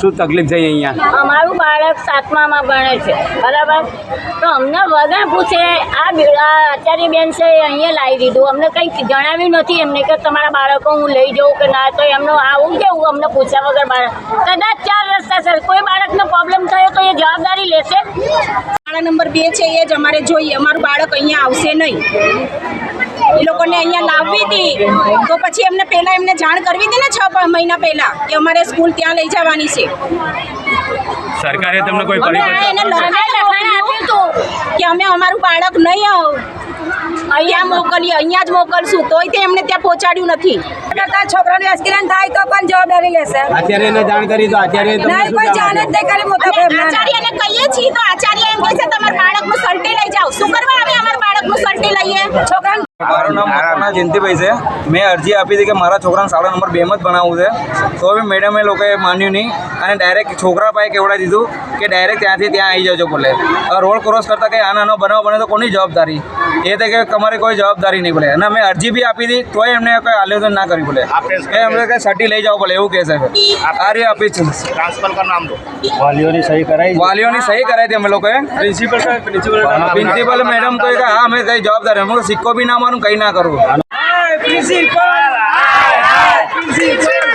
શું તકલીફ થઈ અહીંયા અમારું બાળક સાતમામાં ભણે છે બરાબર તો અમને વગર પૂછે આ આચાર્ય બેન છે અહીંયા લાવી દીધું અમને કંઈ જણાવ્યું નથી એમને કે તમારા બાળકો હું લઈ જાઉં કે ના તો એમનું આવું કેવું અમને પૂછ્યા વગર બાળક કદાચ ચાર રસ્તા સર કોઈ બાળકનો પ્રોબ્લેમ થયો તો એ જવાબદારી લેશે શાળા નંબર બે છે એ જ અમારે જોઈએ અમારું બાળક અહીંયા આવશે નહીં લોકોને અહીંયા લાવવી હતી તો પછી એમને પહેલાં એમને જાણ કરવી હતી ને છ મહિના પહેલાં કે અમારે સ્કૂલ ત્યાં લઈ જવાની છે સરકારે તમને કોઈ એને લખાણ આપ્યું કે અમે અમારું બાળક નહીં આવ અહીંયા મોકલીએ અહીંયા જ મોકલશું તોય તે એમને ત્યાં પહોંચાડ્યું નથી છોકરાને એક્સિડન્ટ થાય તો પણ જવાબદારી લેશે અત્યારે એને જાણ કરી તો અત્યારે નહીં કોઈ જાણે જ નહીં કરી મોટા આચાર્યને કહીએ છીએ તો આચાર્ય એમ કહે છે તમારા બાળકનું સર્ટી લઈ જાઓ શું કરવા અમે અમારા બાળકનું સર્ટી લઈએ મારો નામ મકનજી દેનભાઈ છે મે અરજી આપી દીધી કે મારા છોકરાનો સાડા નંબર 2 મત બનાવવો છે તો મે મેડમ એ લોકો માન્યું નહીં અને ડાયરેક્ટ છોકરા પાસે કેવડાઈ દીધું કે ડાયરેક્ટ ત્યાંથી ત્યાં આવી જાજો ભલે રોલ ક્રોસ કરતા કે આનાનો બનાવવાનો તો કોઈ જવાબદારી એતે કે કમરે કોઈ જવાબદારી નઈ પડે અને મે અરજી ભી આપી દીધી તો એમને કોઈ આલેતુન ના કરી ભલે કે અમને કે સર્ટિફિકેટ લઈ જાવો ભલે એવું કહે છે આરે આપી છ રાસપલકર નામરો વાલ્યોની સહી કરાય વાલ્યોની સહી કરાય થી અમે લોકો પ્રિન્સિપલ સે પ્રિન્સિપલને વિનંતી ભલે મેડમ કોઈ કે હા અમે સહી જવાબદાર અમે સિક્કો બી ના કરવાનું કંઈ ના કરવું પ્રિન્સિપલ પ્રિન્સિપલ